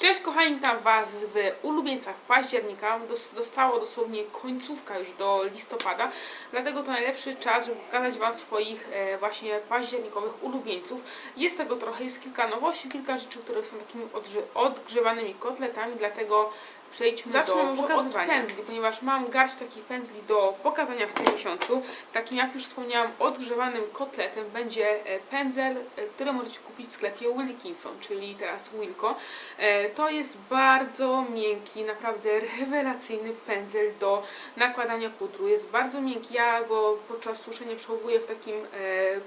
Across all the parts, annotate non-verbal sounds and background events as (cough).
Cześć kochani, witam Was w ulubieńcach października. Zostało dosłownie końcówka już do listopada, dlatego to najlepszy czas, żeby pokazać Wam swoich e, właśnie październikowych ulubieńców. Jest tego trochę, jest kilka nowości, kilka rzeczy, które są takimi odgrze- odgrzewanymi kotletami, dlatego przejdźmy Zacznę do może od pędzli, ponieważ mam garść takich pędzli do pokazania w tym miesiącu. Takim jak już wspomniałam, odgrzewanym kotletem będzie e, pędzel, e, który możecie kupić w sklepie Wilkinson, czyli teraz Wilco. E, To jest bardzo miękki, naprawdę rewelacyjny pędzel do nakładania pudru. Jest bardzo miękki, ja go podczas suszenia przechowuję w takim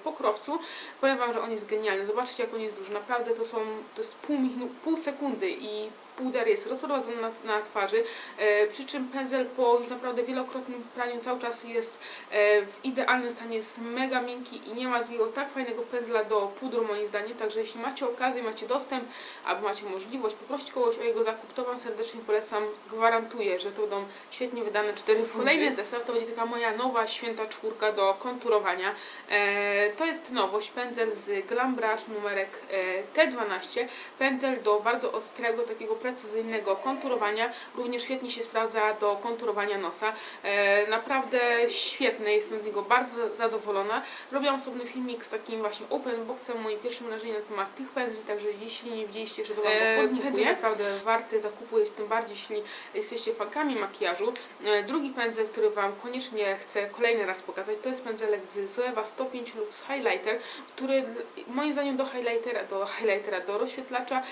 pokrowcu. Powiem Wam, że on jest genialny. Zobaczcie jak on jest duży. Naprawdę to są, to jest pół, pół sekundy i puder jest rozprowadzony na, na twarzy, e, przy czym pędzel po już naprawdę wielokrotnym praniu cały czas jest e, w idealnym stanie, jest mega miękki i nie ma takiego tak fajnego pędzla do pudru moim zdaniem, także jeśli macie okazję, macie dostęp albo macie możliwość poprosić kogoś o jego zakup, to Wam serdecznie polecam, gwarantuję, że to będą świetnie wydane cztery funty. Kolejny zestaw to będzie taka moja nowa święta czwórka do konturowania. E, to jest nowość, pędzel z Glam Brush numerek e, T12, pędzel do bardzo ostrego, takiego precyzyjnego konturowania, również świetnie się sprawdza do konturowania nosa. E, naprawdę świetny, jestem z niego bardzo zadowolona. Robiłam osobny filmik z takim właśnie open boxem, moim pierwszym wrażeniem na temat tych pędzli, także jeśli nie widzieliście, że to Wam E, pędzel naprawdę warty zakupu jest, tym bardziej jeśli jesteście fankami makijażu. E, drugi pędzel, który Wam koniecznie chcę kolejny raz pokazać, to jest pędzelek z Zoeva 105 Lux Highlighter, który moim zdaniem do highlightera, do highlightera, do rozświetlacza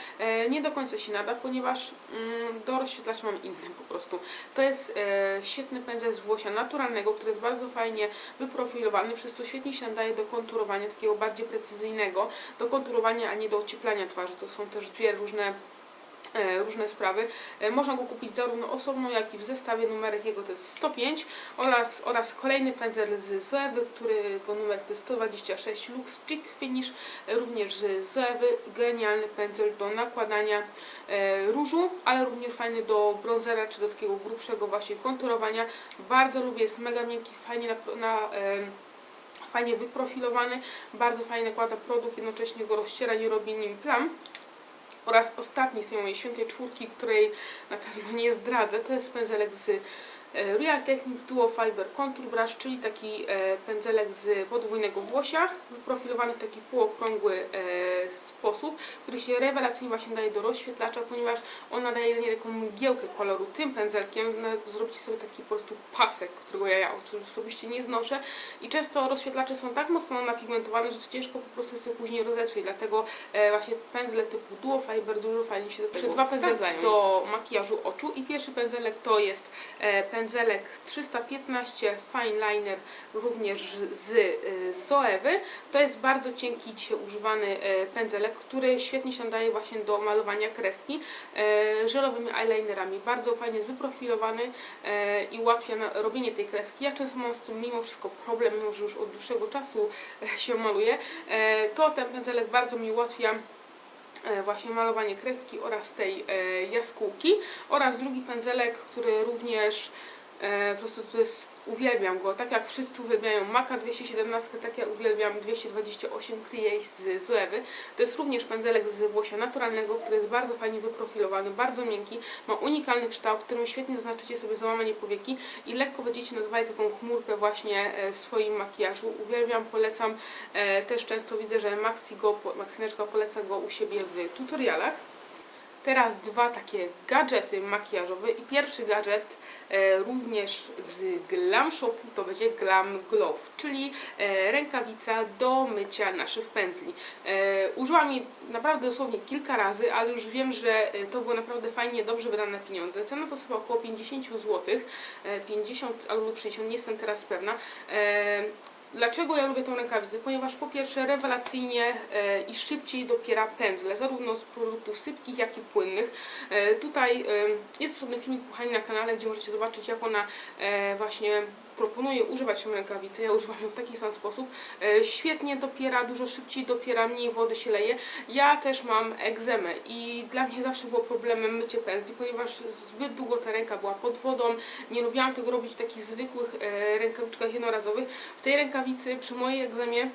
nie do końca się nada, ponieważ mm, do rozświetlacza mam inny po prostu. To jest e, świetny pędzel z włosia naturalnego, który jest bardzo fajnie wyprofilowany, przez co świetnie się nadaje do konturowania, takiego bardziej precyzyjnego, do konturowania, a nie do ocieplania twarzy. To są też dwie różne różne sprawy. E, Można go kupić zarówno osobno, jak i w zestawie. Numerek jego to jest 105 oraz, oraz kolejny pędzel z Zoewy, którego numer to jest 126 Lux Chic Finish, e, również z Zoewy. Genialny pędzel do nakładania e, różu, ale również fajny do bronzera, czy do takiego grubszego właśnie konturowania. Bardzo lubię, jest mega miękki, fajnie na, na fajnie wyprofilowany, bardzo fajnie nakłada produkt, jednocześnie go rozciera, nie robi nim plam. Oraz ostatni z tej mojej świętej czwórki, której na pewno nie zdradzę, to jest pędzelek z e, Real Techniques Duo Fiber Contour Brush, czyli taki e, pędzelek z podwójnego włosia, wyprofilowany taki półokrągły e, sposób, który się rewelacyjnie właśnie daje do rozświetlacza, ponieważ on nadaje jedynie taką mgiełkę koloru. Tym pędzelkiem nawet zrobicie sobie taki po prostu pasek, którego ja, ja osobiście nie znoszę i często rozświetlacze są tak mocno napigmentowane, że ciężko po prostu sobie później rozetrzeć, dlatego e, właśnie pędzle typu Duo Fiber dużo fajnie się do tego dwa pędzle sprawdzają. do makijażu oczu i pierwszy pędzelek to jest e, pędzelek 315 Fine Liner również z y, Zoewy. To jest bardzo cienki, dzisiaj używany e, pędzelek, który świetnie się nadaje właśnie do malowania kreski e, żelowymi eyelinerami. Bardzo fajnie jest wyprofilowany e, i ułatwia robienie tej kreski. Ja często mam z tym mimo wszystko problem, mimo że już od dłuższego czasu e, się maluję. To ten pędzelek bardzo mi ułatwia właśnie malowanie kreski oraz tej jaskółki oraz drugi pędzelek, który również po prostu to jest, uwielbiam go, tak jak wszyscy uwielbiają Maka 217, tak ja uwielbiam 228 Create z Zoewy. To jest również pędzelek z włosia naturalnego, który jest bardzo fajnie wyprofilowany, bardzo miękki, ma unikalny kształt, którym świetnie zaznaczycie sobie załamanie powieki i lekko będziecie nadawali taką chmurkę właśnie e, w swoim makijażu. Uwielbiam, polecam, e, też często widzę, że Maxi go, Maxineczka poleca go u siebie w tutorialach. Teraz dwa takie gadżety makijażowe i pierwszy gadżet e, również z Glam Shopu to będzie Glam Glove, czyli e, rękawica do mycia naszych pędzli. E, użyłam jej naprawdę dosłownie kilka razy, ale już wiem, że e, to było naprawdę fajnie, dobrze wydane pieniądze. Cena to chyba około 50 zł, e, 50 albo 60, nie jestem teraz pewna. E, Dlaczego ja lubię tą rękawicę? Ponieważ po pierwsze rewelacyjnie e, i szybciej dopiera pędzle, zarówno z produktów sypkich, jak i płynnych. E, tutaj e, jest osobny filmik kochani na kanale, gdzie możecie zobaczyć jak ona właśnie proponuje używać tą rękawicę. Ja używam ją w taki sam sposób. E, świetnie dopiera, dużo szybciej dopiera, mniej wody się leje. Ja też mam egzemę i dla mnie zawsze było problemem mycie pędzli, ponieważ zbyt długo ta ręka była pod wodą. Nie lubiłam tego robić w takich zwykłych e, rękawiczkach jednorazowych. W tej rękawicy przy mojej egzemie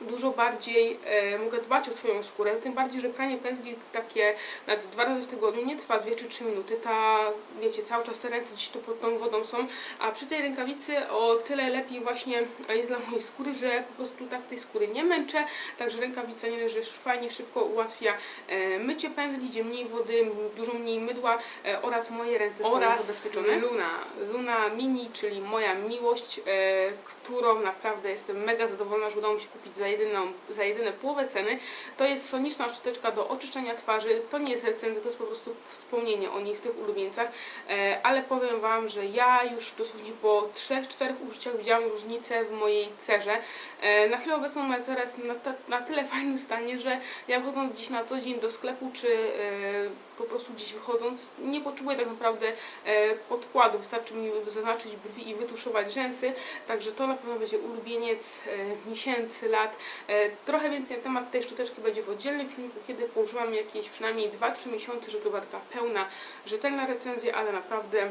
dużo bardziej e, mogę dbać o swoją skórę, tym bardziej, że pranie pędzli takie nawet dwa razy w tygodniu nie trwa 2 czy 3 minuty, ta, wiecie, cały czas te ręce gdzieś tu pod tą wodą są, a przy tej rękawicy o tyle lepiej właśnie jest dla mojej skóry, że po prostu tak tej skóry nie męczę, także rękawica nie leży fajnie, szybko ułatwia e, mycie pędzli, gdzie mniej wody, dużo mniej mydła e, oraz moje ręce są Oraz zabezpieczone. Luna, Luna Mini, czyli moja miłość, e, którą naprawdę jestem mega zadowolona, że udało mi się kupić za, jedyną, za jedyne połowę ceny. To jest soniczna szczoteczka do oczyszczania twarzy. To nie jest recenzja, to jest po prostu wspomnienie o w tych ulubieńcach. E, ale powiem Wam, że ja już dosłownie po 3-4 użyciach widziałam różnicę w mojej cerze. E, na chwilę obecną moja cera jest na, na tyle (laughs) fajnym stanie, że ja wchodząc gdzieś na co dzień do sklepu, czy e, po prostu gdzieś wychodząc, nie potrzebuję tak naprawdę e, podkładu. Wystarczy mi zaznaczyć brwi i wytuszować rzęsy. Także to na pewno będzie ulubieniec e, miesięcy, lat. E, trochę więcej na temat tej szczoteczki będzie w oddzielnym filmiku, kiedy położyłam jakieś przynajmniej 2-3 miesiące, że to była taka pełna, rzetelna recenzja, ale naprawdę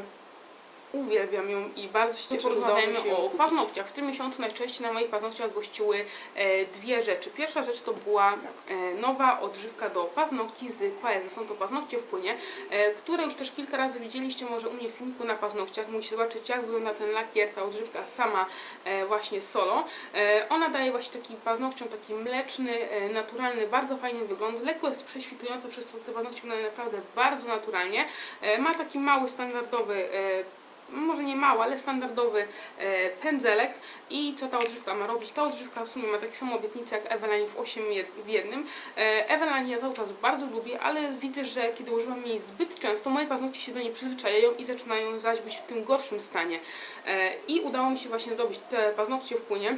uwielbiam ją i bardzo się cieszę, że porozmawiajmy udało mi się o paznokciach. W tym miesiącu najczęściej na moich paznokciach gościły e, dwie rzeczy. Pierwsza rzecz to była e, nowa odżywka do paznokci z Paeza. Są to paznokcie w płynie, e, które już też kilka razy widzieliście może u mnie w filmiku na paznokciach. Musicie zobaczyć jak wygląda ten lakier, ta odżywka sama właśnie solo. Ona daje właśnie taki paznokciom taki mleczny, naturalny, bardzo fajny wygląd. Lekko jest prześwitujący, przez co te paznokcie wyglądają naprawdę bardzo naturalnie. Ma taki mały, standardowy może nie mały, ale standardowy e, pędzelek. I co ta odżywka ma robić? Ta odżywka w sumie ma takie samo obietnicę jak Eveline w 8 jed- w jednym. E, Eveline ja cały czas bardzo lubię, ale widzę, że kiedy używam jej zbyt często, moje paznokcie się do niej przyzwyczajają i zaczynają zaś być w tym gorszym stanie. E, I udało mi się właśnie zrobić te paznokcie w płynie.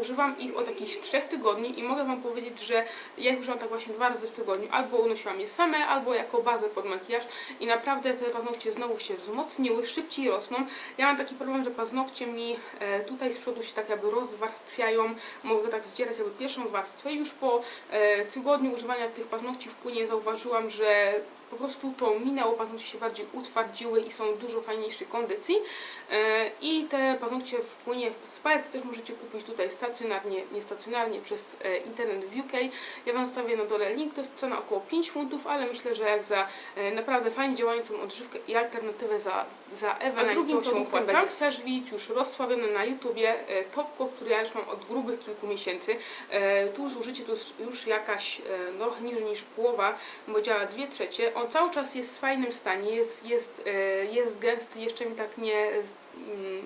Używam ich od jakichś trzech tygodni i mogę Wam powiedzieć, że ja ich używam tak właśnie dwa razy w tygodniu. Albo unosiłam je same, albo jako bazę pod makijaż i naprawdę te paznokcie znowu się wzmocniły, szybciej rosną. Ja mam taki problem, że paznokcie mi e, tutaj z przodu się tak jakby rozwarstwiają, mogę tak zdzierać jakby pierwszą warstwę. I już po e, tygodniu używania tych paznokci w płynie zauważyłam, że po prostu to minęło, paznokcie się bardziej utwardziły i są dużo fajniejszej kondycji. E, I te paznokcie w płynie z też możecie kupić tutaj stacjonarnie, niestacjonarnie przez e, internet w UK. Ja Wam zostawię na dole link, to jest cena około 5 funtów, ale myślę, że jak za e, naprawdę fajnie działającą odżywkę i alternatywę za, za Eveline, A drugim to się opłaca. będzie Serzwit, już rozsławiony na YouTubie, e, topko, który ja już mam od grubych kilku miesięcy. Tu zużycie to już jakaś, no niżej niż połowa, bo działa 2 trzecie. On cały czas jest w fajnym stanie, jest, jest, jest gęsty, jeszcze mi tak nie,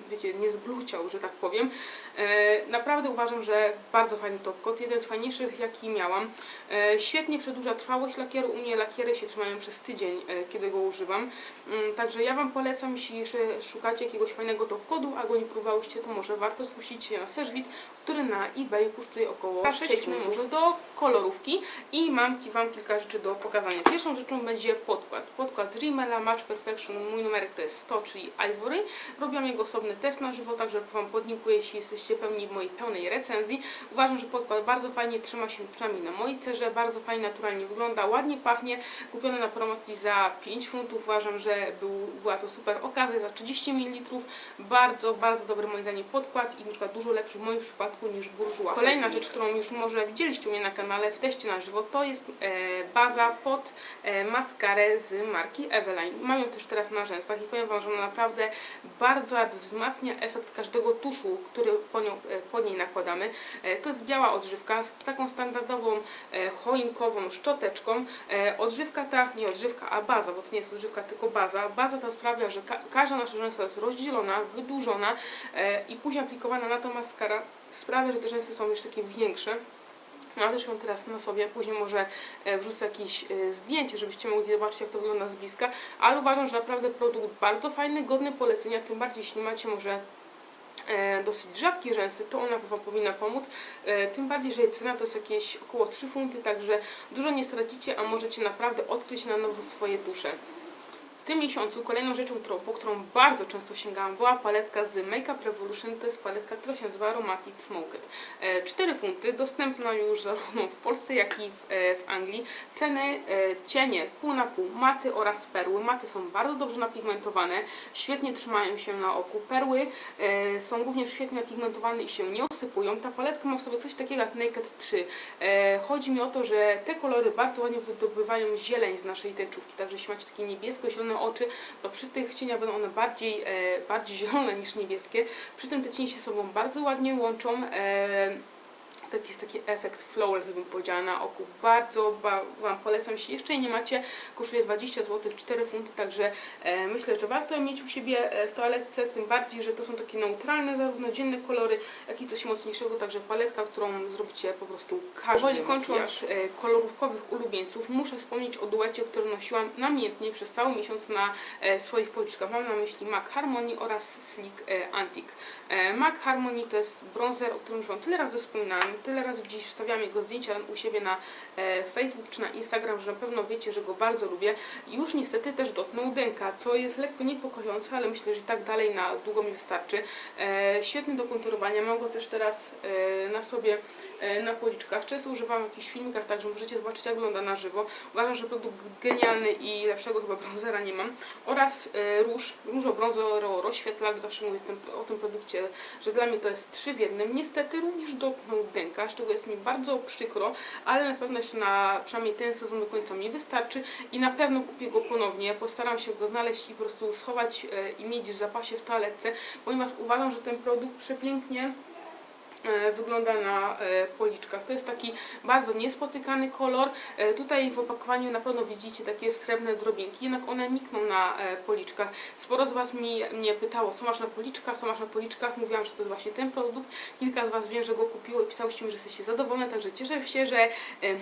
wiecie, nie zgluciał, że tak powiem. E, Naprawdę uważam, że bardzo fajny topkot, jeden z fajniejszych jaki miałam. E, Świetnie przedłuża trwałość lakieru, u mnie lakiery się trzymają przez tydzień, e, kiedy go używam. Mm, Także ja Wam polecam, jeśli szukacie jakiegoś fajnego topkodu, a go nie próbowałyście, to może warto skusić się na Serzwit, który na eBay kosztuje około 6 Przejdźmy może do kolorówki i mam Wam kilka rzeczy do pokazania. Pierwszą rzeczą będzie podkład. Podkład z Rimmela Match Perfection, mój numerek to jest 100, czyli Ivory. Robiłam jego osobny test na żywo, także Wam podlinkuję, jeśli jesteście pełni mojej pełnej recenzji. Uważam, że podkład bardzo fajnie trzyma się przynajmniej na mojej cerze, bardzo fajnie, naturalnie wygląda, ładnie pachnie. Kupiony na promocji za 5 funtów, uważam, że był, była to super okazja za 30 ml. Bardzo, bardzo dobry moim zdaniem podkład i na dużo lepszy w moim przypadku niż. Kolejna rzecz, którą już może widzieliście u mnie na kanale w teście na żywo, to jest e, baza pod e, maskarę z marki Eveline. Mam ją też teraz na rzęsach i powiem Wam, że ona naprawdę bardzo jakby wzmacnia efekt każdego tuszu, który po, nią, e, po niej nakładamy. To jest biała odżywka z taką standardową choinkową szczoteczką. Odżywka ta, nie odżywka, a baza, bo to nie jest odżywka, tylko baza. Baza ta sprawia, że ka każda nasza rzęsa jest rozdzielona, wydłużona i później aplikowana na to maskara sprawia, że te rzęsy są już takie większe. Mam też ją teraz na sobie, później może e, wrzucę jakieś e, zdjęcie, żebyście mogli zobaczyć jak to wygląda z bliska, ale uważam, że naprawdę produkt bardzo fajny, godny polecenia, tym bardziej jeśli macie może e, dosyć rzadkie rzęsy, to ona Wam powinna pomóc, tym bardziej, że jej cena to jest jakieś około 3 funty, także dużo nie stracicie, a możecie naprawdę odkryć na nowo swoje dusze. W tym miesiącu kolejną rzeczą, którą, po którą bardzo często sięgałam, była paletka z Makeup Revolution. To jest paletka, która się nazywa Aromatic Smoked. E, 4 funty, dostępna już zarówno w Polsce, jak i w, e, Anglii. Ceny, e, cienie pół na pół, maty oraz perły. Maty są bardzo dobrze napigmentowane, świetnie trzymają się na oku. Perły e, są również świetnie napigmentowane i się nie osypują. Ta paletka ma w sobie coś takiego jak Naked 3. E, chodzi mi o to, że te kolory bardzo ładnie wydobywają zieleń z naszej tęczówki, także jeśli macie takie niebiesko-zielone oczy, to przy tych cieniach będą one bardziej, e, bardziej zielone niż niebieskie. Przy tym te cienie się sobą bardzo ładnie łączą. Taki jest taki efekt flawless, bym powiedziała, na oku. Bardzo ba, Wam polecam, jeśli jeszcze jej nie macie, kosztuje 20 zł, 4 funty, także e, myślę, że warto mieć u siebie e, w toaletce, tym bardziej, że to są takie neutralne, zarówno dzienne kolory, jak i coś mocniejszego, także paletka, którą zrobicie po prostu każdy. Powoli kończąc e, kolorówkowych ulubieńców, muszę wspomnieć o duecie, który nosiłam namiętnie przez cały miesiąc na e, swoich policzkach. Mam na myśli MAC Harmony oraz Sleek e, Antique. E, MAC Harmony to jest bronzer, o którym już Wam tyle razy wspominałam, tyle razy gdzieś wstawiam jego zdjęcia u siebie na e, Facebook czy na Instagram, że na pewno wiecie, że go bardzo lubię. Już niestety też dotknął dęka, co jest lekko niepokojące, ale myślę, że tak dalej na długo mi wystarczy. E, świetny do konturowania, mam go też teraz e, na sobie na policzkach. Często używam w jakichś filmikach, także możecie zobaczyć jak wygląda na żywo. Uważam, że produkt genialny i lepszego chyba bronzera nie mam. Oraz e, róż, różo brązoro rozświetlacz, zawsze mówię o tym produkcie, że dla mnie to jest trzy w jednym. Niestety również dotknął dęka, z czego jest mi bardzo przykro, ale na pewno jeszcze na przynajmniej ten sezon do końca mi wystarczy i na pewno kupię go ponownie. Postaram się go znaleźć i po prostu schować e, i mieć w zapasie w toaletce, ponieważ uważam, że ten produkt przepięknie e, wygląda na e, policzkach. To jest taki bardzo niespotykany kolor. E, Tutaj w opakowaniu na pewno widzicie takie srebrne drobinki, jednak one nikną na e, policzkach. Sporo z Was mi, mnie pytało, co masz na policzkach, co masz na policzkach. Mówiłam, że to jest właśnie ten produkt. Kilka z Was wiem, że go kupiło i pisałyście mi, że jesteście zadowolone, także cieszę się, że e,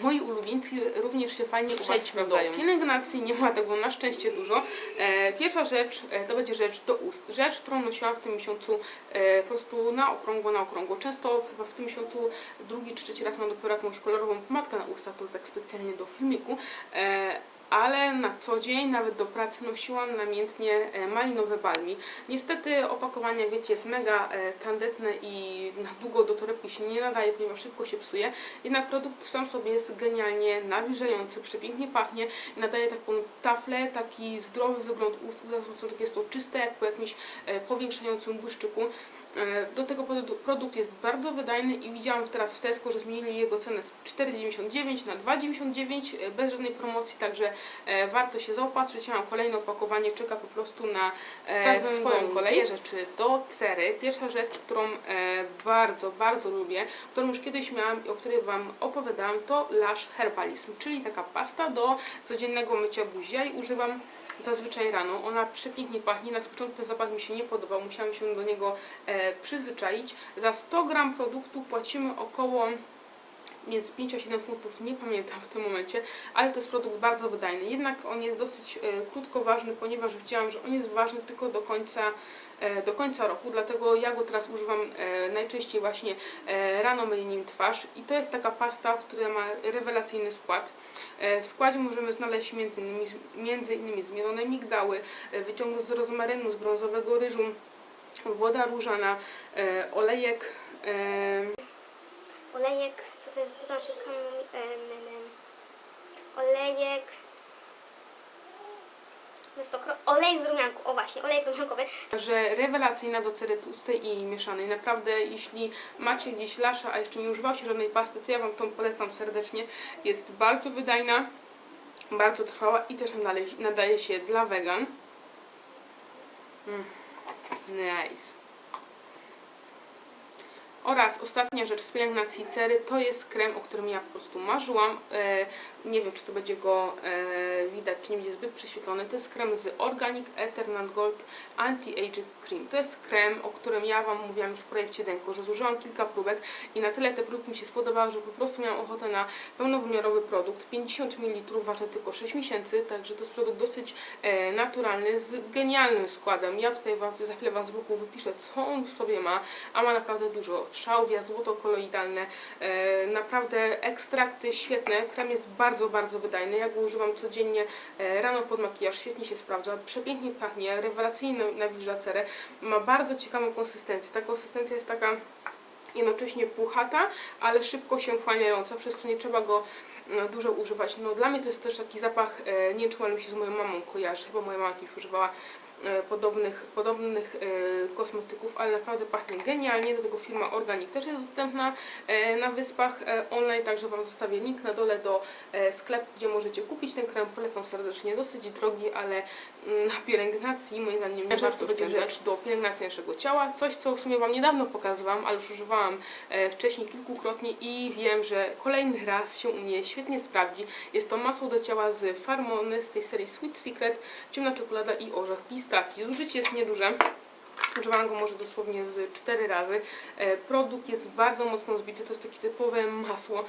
moi ulubieńcy również się fajnie Przejdźmy do pielęgnacji. Nie ma tego na szczęście dużo. E, Pierwsza rzecz e, to będzie rzecz do ust. Rzecz, którą nosiłam w tym miesiącu e, po prostu na okrągło, na okrągło. Często chyba w tym miesiącu drugi czy trzeci raz mam dopiero jakąś kolorową pomadkę na usta, to tak specjalnie do filmiku. E, ale na co dzień, nawet do pracy nosiłam namiętnie e, malinowe balmi. Niestety opakowanie, jak wiecie, jest mega e, tandetne i na długo do torebki się nie nadaje, ponieważ szybko się psuje. Jednak produkt sam sobie jest genialnie nawilżający, przepięknie pachnie i nadaje taką taflę, taki zdrowy wygląd ust. Usta są takie jest to czyste, jak po jakimś e, powiększającym błyszczyku. E, Do tego produ- produkt jest bardzo wydajny i widziałam teraz w Tesco, że zmienili jego cenę z 4,99 na 2,99 e, bez żadnej promocji, także e, warto się zaopatrzyć. Ja mam kolejne opakowanie, czeka po prostu na swoją kolej. Rzeczy do cery. Pierwsza rzecz, którą bardzo, bardzo lubię, którą już kiedyś miałam i o której Wam opowiadałam, to Lash Herbalism, czyli taka pasta do codziennego mycia buzi. Ja jej używam zazwyczaj rano. Ona przepięknie pachnie. Na początku ten zapach mi się nie podobał, musiałam się do niego e, przyzwyczaić. Za 100 gram produktu płacimy około między 5 a 7 funtów, nie pamiętam w tym momencie, ale to jest produkt bardzo wydajny. Jednak on jest dosyć e, krótko ważny, ponieważ widziałam, że on jest ważny tylko do końca e, do końca roku, dlatego ja go teraz używam e, najczęściej właśnie e, rano myję nim twarz i to jest taka pasta, która ma rewelacyjny skład. E, W składzie możemy znaleźć innymi, między innymi zmielone migdały, e, wyciąg z rozmarynu, z brązowego ryżu, woda różana, e, olejek, Olejek, co to jest, to znaczy olejek, jest to kro- olejek z rumianku, o właśnie, olejek rumiankowy. że rewelacyjna do cery tłustej i mieszanej. Naprawdę, jeśli macie gdzieś lasza, a jeszcze nie używacie żadnej pasty, to ja Wam tą polecam serdecznie. Jest bardzo wydajna, bardzo trwała i też nadaje się dla wegan. Mm. Nice. Oraz ostatnia rzecz z pielęgnacji cery to jest krem, o którym ja po prostu marzyłam. E, nie wiem, czy to będzie go e, widać, czy nie będzie zbyt prześwietlony. To jest krem z Organic Eternal Gold Anti-Aging Cream. To jest krem, o którym ja Wam mówiłam już w projekcie Denko, że zużyłam kilka próbek i na tyle te próbki mi się spodobały, że po prostu miałam ochotę na pełnowymiarowy produkt. 50 ml waży tylko 6 miesięcy, także to jest produkt dosyć e, naturalny, z genialnym składem. Ja tutaj wam, za chwilę Wam z boku wypiszę, co on w sobie ma, a ma naprawdę dużo. Szałwia, złoto koloidalne, e, naprawdę ekstrakty świetne. Krem jest bardzo bardzo, wydajny. Ja go używam codziennie e, rano pod makijaż, świetnie się sprawdza, przepięknie pachnie, rewelacyjnie nawilża cerę. Ma bardzo ciekawą konsystencję. Ta konsystencja jest taka jednocześnie puchata, ale szybko się wchłaniająca, przez co nie trzeba go e, dużo używać. No dla mnie to jest też taki zapach, e, nie wiem czy się z moją mamą kojarzy, chyba moja mama kiedyś używała podobnych, podobnych e, kosmetyków, ale naprawdę pachnie genialnie. Do tego firma Organic też jest dostępna e, na wyspach e, online, także Wam zostawię link na dole do e, sklepu, gdzie możecie kupić ten krem. Polecam serdecznie, dosyć drogi, ale mm, na pielęgnacji moim zdaniem nie warto będzie rzecz do pielęgnacji naszego ciała. Coś, co w sumie Wam niedawno pokazywałam, ale już używałam e, wcześniej kilkukrotnie i wiem, że kolejny raz się u mnie świetnie sprawdzi. Jest to masło do ciała z Farmony z tej serii Sweet Secret, ciemna czekolada i orzech pistacji. Zużycie jest nieduże. Używałam go może dosłownie z 4 razy. E, Produkt jest bardzo mocno zbity, to jest takie typowe masło,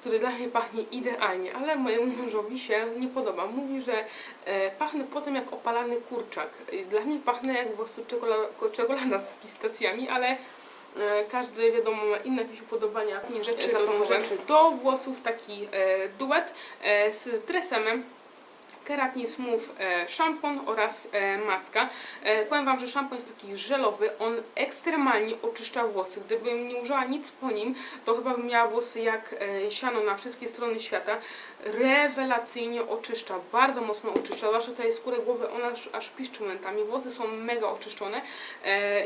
które dla mnie pachnie idealnie, ale mojemu mężowi się nie podoba. Mówi, że e, pachnę potem jak opalany kurczak. Dla mnie pachnę jak po prostu czekolada, czekolada z pistacjami, ale e, każdy wiadomo ma inne jakieś upodobania, nie rzeczy, rzeczy do włosów, taki duet z tresemem. Keratin Smooth e, szampon oraz e, maska. E, powiem Wam, że szampon jest taki żelowy, on ekstremalnie oczyszcza włosy. Gdybym nie użyła nic po nim, to chyba bym miała włosy jak siano na wszystkie strony świata. Rewelacyjnie oczyszcza, bardzo mocno oczyszcza, zwłaszcza tutaj skórę głowy, ona aż, piszczy momentami. Włosy są mega oczyszczone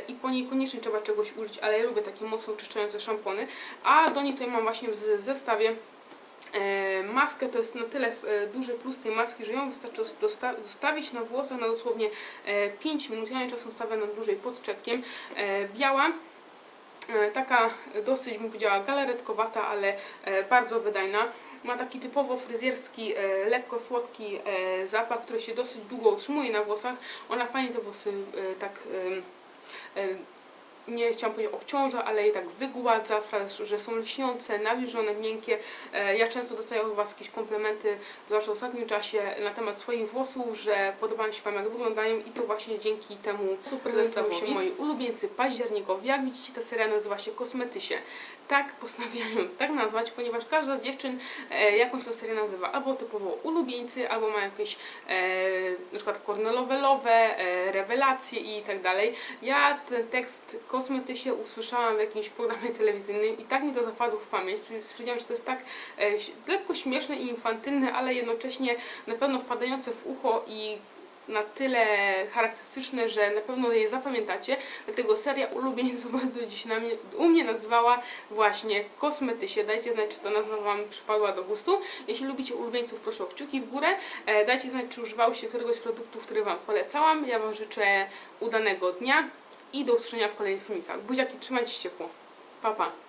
i po niej koniecznie trzeba czegoś użyć, ale ja lubię takie mocno oczyszczające szampony. A do niej tutaj mam właśnie w zestawie maskę to jest na tyle e, duży plus tej maski, że ją wystarczy zostawić na włosach na dosłownie e, 5 minut. Ja ją czasem stawię na dłużej pod czepkiem. E, biała. E, Taka dosyć, bym powiedziała, galaretkowata, ale e, bardzo wydajna. Ma taki typowo fryzjerski, e, lekko słodki e, zapach, który się dosyć długo utrzymuje na włosach. Ona fajnie te włosy e, tak e, e, nie chciałam powiedzieć obciąża, ale je tak wygładza, sprawia, że są lśniące, nawilżone, miękkie. E, Ja często dostaję od Was jakieś komplementy, zwłaszcza w ostatnim czasie, na temat swoich włosów, że podoba mi się Wam jak wyglądają i to właśnie dzięki temu super zestawowi się moi ulubieńcy październikowi. Jak widzicie ta seria nazywa się Kosmetysie. Tak postanowiłam ją tak nazwać, ponieważ każda z dziewczyn e, jakąś tą serię nazywa albo typowo ulubieńcy, albo ma jakieś e, na przykład kornelowelowe, e, rewelacje i tak dalej. Ja ten tekst kosmetysie usłyszałam w jakimś programie telewizyjnym i tak mi to zapadło w pamięć. Stwierdziłam, że to jest tak lekko śmieszne i infantylne, ale jednocześnie na pewno wpadające w ucho i na tyle charakterystyczne, że na pewno je zapamiętacie. Dlatego seria ulubieńców (laughs) bardzo dziś na mnie, u mnie nazywała właśnie Kosmetysie. Dajcie znać, czy to nazwa Wam przypadła do gustu. Jeśli lubicie ulubieńców, proszę o kciuki w górę. E, dajcie znać, czy używałyście któregoś z produktów, które Wam polecałam. Ja Wam życzę udanego dnia i do usłyszenia w kolejnych filmikach. Buziaki, trzymajcie się ciepło. Pa, pa.